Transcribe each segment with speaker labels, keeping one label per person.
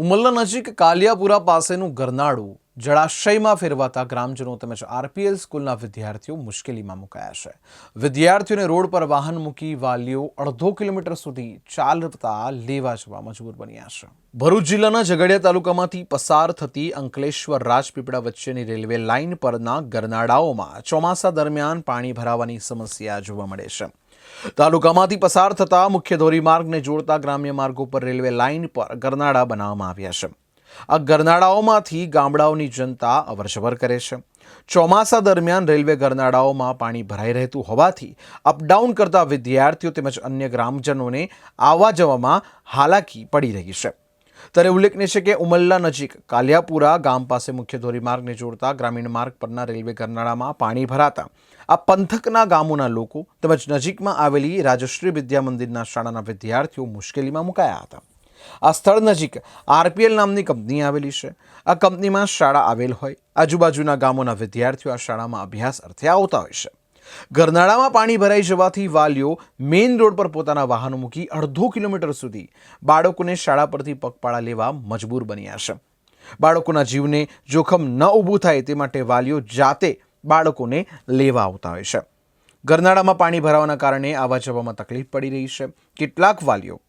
Speaker 1: ઉમલ્લા નજીક કાલિયાપુરા પાસેનું ગરનાળું જળાશયમાં ફેરવાતા ગ્રામજનો તેમજ આરપીએલ સ્કૂલના વિદ્યાર્થીઓ મુશ્કેલીમાં મુકાયા છે. વિદ્યાર્થીઓને રોડ પર વાહન મૂકી વાલીઓ અડધો કિલોમીટર સુધી ચાલતા લેવા જવા મજબૂર બન્યા છે. ભરૂચ જિલ્લાના ઝઘડિયા તાલુકામાંથી પસાર થતી અંકલેશ્વર રાજપીપળા વચ્ચેની રેલવે લાઇન પરના ગરનાળાઓમાં ચોમાસા દરમિયાન પાણી ભરાવાની સમસ્યા જોવા મળે છે. તાલુકામાંથી પસાર થતા મુખ્ય ધોરીમાર્ગને જોડતા ગ્રામ્ય માર્ગો પર રેલવે લાઇન પર ગરનાળા બનાવવામાં આવ્યા છે. આ ગરનાળાઓમાંથી ગામડાઓની જનતા અવરજવર કરે છે. ચોમાસા દરમિયાન રેલવે ગરનાળાઓમાં પાણી ભરાઈ રહેતું હોવાથી અપડાઉન કરતા વિદ્યાર્થીઓ તેમજ અન્ય ગ્રામજનોને આવવા જવામાં હાલાકી પડી રહી છે. ત્યારે ઉલ્લેખનીય છે કે ઉમલ્લા નજીક કાલિયાપુરા ગામ પાસે મુખ્ય ધોરીમાર્ગને જોડતા ગ્રામીણ માર્ગ પરના રેલવે ગરનાળામાં પાણી ભરાતા આ પંથકના ગામોના લોકો તેમજ નજીકમાં આવેલી રાજશ્રી વિદ્યા મંદિરના શાળાના વિદ્યાર્થીઓ મુશ્કેલીમાં મુકાયા હતા. આ સ્થળ નજીક આરપીએલ નામની કંપની આવેલી છે. આ કંપનીમાં શાળા આવેલ હોય, આજુબાજુના ગામોના વિદ્યાર્થીઓ આ શાળામાં અભ્યાસ અર્થે આવતા હોય છે. ગરનાળામાં પાણી ભરાઈ જવાથી વાલીઓ મેઇન રોડ પર પોતાના વાહનો મૂકી અડધો કિલોમીટર સુધી બાળકોને શાળા પરથી પગપાળા લેવા મજબૂર બન્યા છે. બાળકોના જીવને જોખમ ન ઊભું થાય તે માટે વાલીઓ જાતે બાળકોને લેવા આવતા હોય છે. ગરનાળામાં પાણી ભરાવાના કારણે આવવા જવામાં તકલીફ પડી રહી છે. કેટલાક વાલીઓ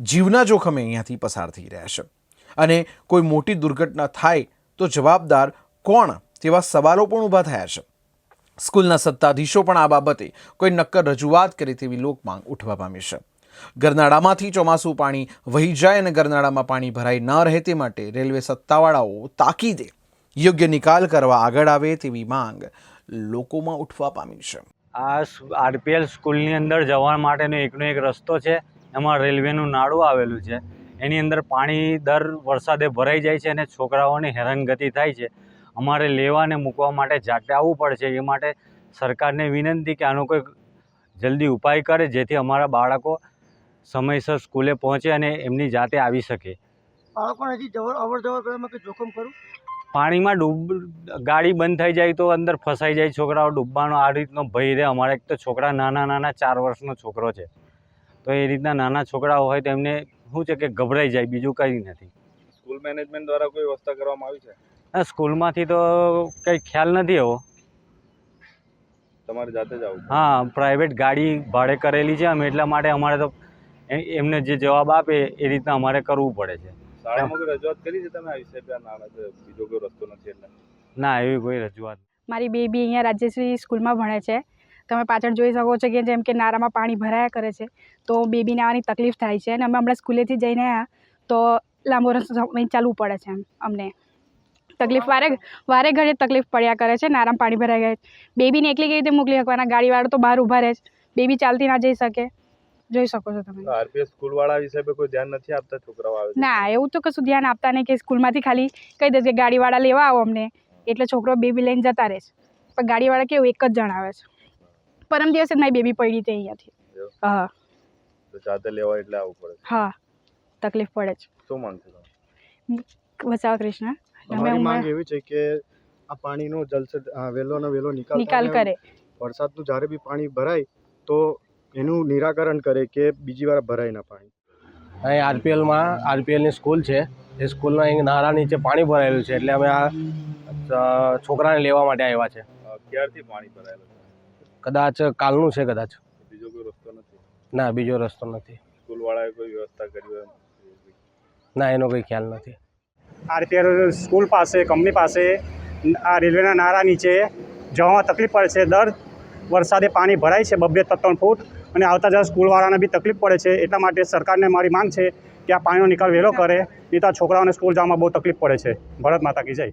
Speaker 1: જીવના જોખમે અહીંયાથી પસાર થઈ રહ્યા છે. અને કોઈ મોટી દુર્ઘટના થાય તો જવાબદાર કોણ તેવા સવાલો પણ ઊભા થયા છે. સ્કૂલના સત્તાધીશો પણ આ બાબતે કોઈ નક્કર રજૂઆત કરે તેવી લોકમાંગ ઉઠવા પામી છે. ગરનાળામાંથી ચોમાસું પાણી વહી જાય અને ગરનાળામાં પાણી ભરાઈ ન રહે તે માટે રેલવે સત્તાવાળાઓ તાકીદે યોગ્ય નિકાલ કરવા આગળ આવે તેવી માંગ લોકોમાં ઉઠવા પામી છે.
Speaker 2: આ આરપીએલ સ્કૂલની અંદર જવા માટેનો એકનો એક રસ્તો છે. એમાં રેલવેનું નાળું આવેલું છે. એની અંદર પાણી દર વરસાદે ભરાઈ જાય છે અને છોકરાઓને હેરાનગતિ થાય છે. અમારે લેવા ને મૂકવા માટે જાતે આવવું પડશે. એ માટે સરકારને વિનંતી કે આનો કોઈ જલ્દી ઉપાય કરે જેથી અમારા બાળકો સમયસર સ્કૂલે પહોંચે અને એમની જાતે આવી શકે.
Speaker 3: બાળકોને હજી જવર અવર જવર કરવામાં કંઈ જોખમ ખરું?
Speaker 2: પાણીમાં ડૂબ ગાડી બંધ થઈ જાય તો અંદર ફસાઈ જાય છોકરાઓ ડૂબવાનો આ રીતનો ભય રહે. અમારે એક તો છોકરા નાના નાના ચાર વર્ષનો છોકરો છે. તો એ રીતના નાના છોકરાઓ હોય તો એમને શું છે કે ગભરાઈ જાય બીજું કંઈ નથી.
Speaker 4: સ્કૂલ મેનેજમેન્ટ દ્વારા કોઈ વ્યવસ્થા કરવામાં આવી છે?
Speaker 2: આ સ્કૂલમાંથી તો કંઈ ખ્યાલ નથી એવો.
Speaker 4: તમારે જાતે જ આવું
Speaker 2: હા પ્રાઇવેટ ગાડી ભાડે કરેલી છે અમે એટલા માટે અમારે તો એમને જે જવાબ આપે એ રીતના અમારે કરવું પડે છે.
Speaker 4: શાળામાં કોઈ રજૂઆત કરી છે તમે? આ વિષય ના ના, બીજો કોઈ રસ્તો નથી એટલે?
Speaker 2: ના એવી કોઈ રજૂઆત
Speaker 5: મારી બેબી અહીંયા રાજ્યશ્રી સ્કૂલમાં ભણે છે. તમે પાછળ જોઈ શકો છો કે જેમ કે નારામાં પાણી ભરાયા કરે છે તો બેબીને આવવાની તકલીફ થાય છે. અને અમે હમણાં સ્કૂલેથી જઈને આવ્યા તો લાંબો રસ્તો ચાલવું પડે છે એમ અમને. તકલીફ વારે વારે ઘડે તકલીફ પડ્યા કરે છે નારામ પાણી ભરાઈ ગયા બેબીને એકલી કેવી રીતે મોકલી શકવાના? ગાડીવાળો તો બહાર ઊભા રહે છે. બેબી ચાલતી ના જઈ શકે. જોઈ શકો છો તમે.
Speaker 4: આરપીએસ સ્કૂલ વાળા વિશે કોઈ ધ્યાન નથી આપતા છોકરાઓ આવે
Speaker 5: ના એવું તો કશું ધ્યાન આપતા નહીં કે સ્કૂલમાંથી ખાલી કહી દે કે ગાડીવાળા લેવા આવો અમને. એટલે છોકરો બેબી લઈને જતા રહે છે. પણ ગાડીવાળા કેવું એક જ જણાવે છે. પરમ દિવસે જ મારી બેબી પડી હતી અહીંયાથી. હા.
Speaker 4: તો જાતે લેવા એટલે આવવું પડે
Speaker 5: હા. તકલીફ પડે છે.
Speaker 4: શું માંગ છે
Speaker 5: બચાવ કૃષ્ણ.
Speaker 3: અમારી માંગ એવી છે કે આ પાણીનો જલ્દ સે અ, વહેલો ને વહેલો નિકાલ
Speaker 5: નિકાલ કરે.
Speaker 3: વરસાદનું જ્યારે બી પાણી ભરાય તો એનું નિરાકરણ કરે કે બીજી વાર ભરાય ના પાણી.
Speaker 6: અહીં આરપીએલમાં આરપીએલની સ્કૂલ છે. એ સ્કૂલના અહીં નારા નીચે પાણી ભરાયેલું છે એટલે અમે આ છોકરાને લેવા માટે આવ્યા છે.
Speaker 4: ક્યારથી પાણી ભરાયેલું છે?
Speaker 6: કદાચ કાલનું છે કદાચ.
Speaker 4: બીજો કોઈ રસ્તો નથી?
Speaker 6: ના બીજો રસ્તો નથી.
Speaker 4: સ્કૂલવાળાએ કોઈ વ્યવસ્થા કરી
Speaker 6: ના એનો કંઈ ખ્યાલ નથી.
Speaker 7: આરપીએલ સ્કૂલ પાસે, કંપની પાસે, આ રેલવેના નારા નીચે જવામાં તકલીફ પડે છે. દર વરસાદે પાણી ભરાય છે બબે ત્રણ ફૂટ અને આવતા જતા સ્કૂલવાળાને બી તકલીફ પડે છે, એટલા માટે સરકારને મારી માંગ છે કે આ પાણીનો નિકાલ વહેલો કરે, નહીં તો આ છોકરાઓને સ્કૂલ જવામાં બહુ તકલીફ પડે છે. ભરત માતા કી જય.